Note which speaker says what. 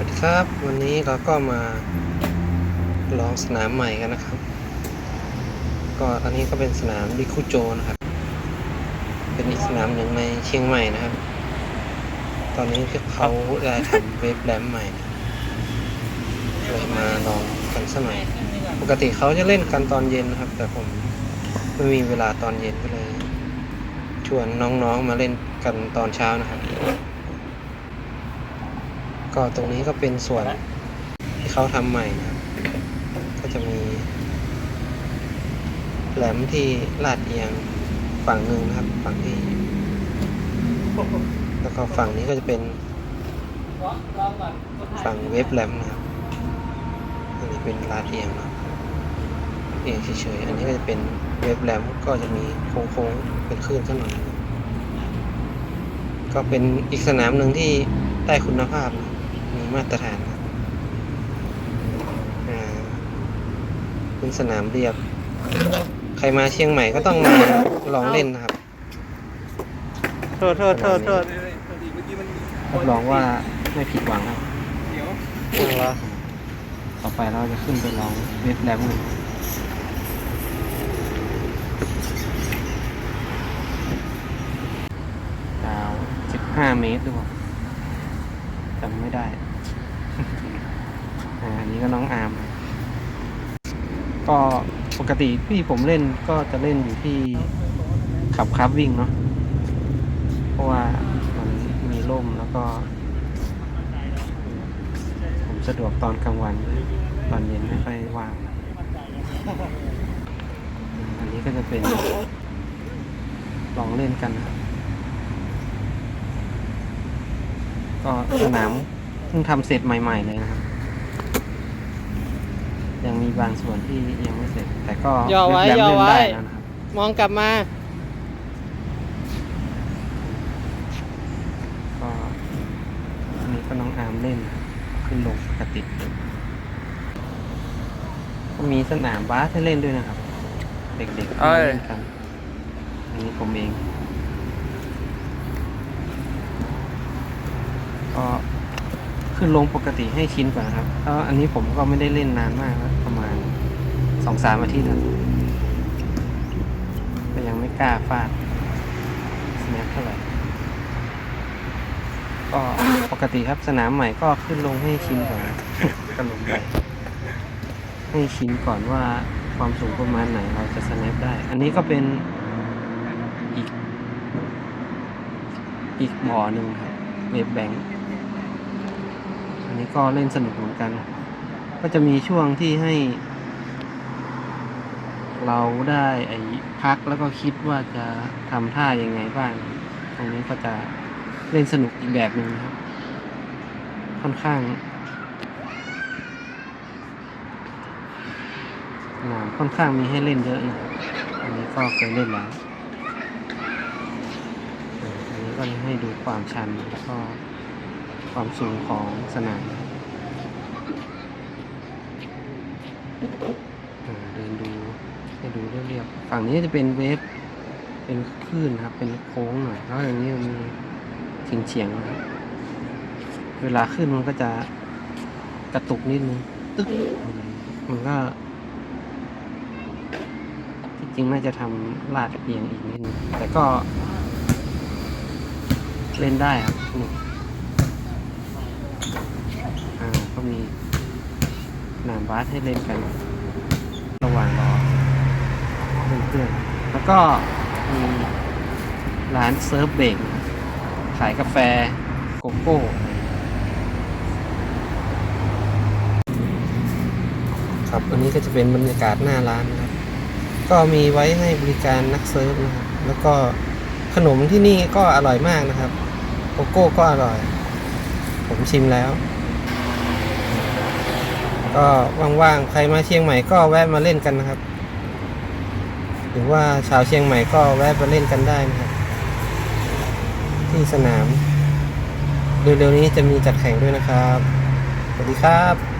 Speaker 1: วัสดีครับ วันนี้เราก็มาลองสนามใหม่กันนะครับ ก็อันนี้ก็เป็นสนามดิคุโจนะครับ เป็นอีกสนามหนึ่งในเชียงใหม่นะครับ ตอนนี้เขาได้ทำเว็บแรมใหม่เลยมาลองกันสมัย ปกติเขาจะเล่นกันตอนเย็นนะครับ แต่ผมไม่มีเวลาตอนเย็นก็เลย ชวนน้องๆมาเล่นกันตอนเช้านะครับ ก็ตรงนี้ก็เป็นส่วนที่เขาทำใหม่นะครับ ก็จะมี แหลมที่ลาดเอียงฝั่งหนึ่งนะครับ ฝั่งที่ แล้วก็ฝั่งนี้ก็จะเป็นฝั่งเว็บแหลมนะครับอันนี้เป็นลาดเอียงนะเอียงเฉยๆอันนี้ก็จะเป็นเว็บแหลมก็จะมีโค้งๆเป็นคลื่นสักหน่อยก็เป็นอีกสนามหนึ่งที่ได้คุณภาพนะ มีมาตรฐานครับอ่าเป็นสนามเรียบ ใครมาเชียงใหม่ก็ต้องมาลองเล่นนะครับ
Speaker 2: โทษโทษโทษโทษ
Speaker 1: รับรองว่าไม่ผิดหวังครับ
Speaker 2: เดี๋ยว
Speaker 1: แล้วต่อไปเราจะขึ้นไปลองเว็บแรมหนึ่งดาว15 เมตรหรือเปล่าจำ ไม่ได้ อันนี้ก็น้องอาร์มก็ปกติที่ผมเล่นก็จะเล่นอยู่ที่ขับคับวิ่งเนาะ เพราะว่ามันมีร่มแล้วก็ ผมสะดวกตอนกลางวัน ตอนเย็นไม่ค่อยว่าง อันนี้ก็จะเป็นลองเล่นกันนะครับก็สนาม เพิ่งทำเสร็จใหม่ ๆ เลยนะครับ ยังมีบางส่วนที่ยังไม่เสร็จ แต่ก็
Speaker 2: ย่อไว้
Speaker 1: เล่น
Speaker 2: ย่อไว้
Speaker 1: ได้แล้วนะครับ
Speaker 2: มองกลับมา
Speaker 1: ก็อันนี้ก็น้องอาร์มเล่นนะครับขึ้นลงปกติก็มีสนามบาสให้เล่นด้วยนะครับ เด็กๆ
Speaker 2: เอ้ย
Speaker 1: เล่นกันอันนี้ผมเอง ก็ ขึ้นลงปกติให้ชินก่อนนะครับเพราะอันนี้ผมก็ไม่ได้เล่นนานมากแล้วประมาณสองสามอาทิตย์แล้วก็ยังไม่กล้าฟาดสแนปเท่าไหร่ก็ปกติครับสนามใหม่ก็ขึ้นลงให้ชินก่อนก็ลงไปให้ชินก่อนว่าความสูงประมาณไหนเราจะสแนปได้ อันนี้ก็เป็นอีก อีกบ่อหนึ่งครับเวฟแบงค์ นี้ก็เล่นสนุกเหมือนกัน ก็จะมีช่วงที่ให้ เราได้ไอ้พักแล้วก็คิดว่าจะทำท่ายังไงบ้าง ตรงนี้ก็จะเล่นสนุกอีกแบบหนึ่งครับ ค่อนข้างสนามค่อนข้างมีให้เล่นเยอะนะ อันนี้ก็เคยเล่นแล้ว อันนี้ก็ให้ดูความชันแล้วก็ ความสูงของสนามเดินดูให้ดูเรียบๆฝั่งนี้จะเป็นเวฟเป็นคลื่นครับ เป็นโค้งหน่อยแล้วอย่างนี้มันมีเฉียงเฉียงๆนะครับเวลาขึ้นมันก็จะกระตุกนิดนึงตึ๊กมันก็ที่จริงน่าจะทำลาดเอียงอีกนิดนึงแต่ก็เล่นได้ครับทุก อ่าก็มีสนามบาสให้เล่นกัน ระหว่างรอเพื่อนๆแล้วก็มีร้านเซิร์ฟเบรกขายกาแฟโกโก้ครับอันนี้ก็จะเป็นบรรยากาศหน้าร้านนะครับ ก็มีไว้ให้บริการนักเซิร์ฟนะครับ แล้วก็ขนมที่นี่ก็อร่อยมากนะครับ โกโก้ก็อร่อย ผมชิมแล้ว ก็ว่างๆใครมาเชียงใหม่ก็แวะมาเล่นกันนะครับ หรือว่าชาวเชียงใหม่ก็แวะมาเล่นกันได้นะครับ ที่สนามเร็วๆนี้จะมีจัดแข่งด้วยนะครับ สวัสดีครับ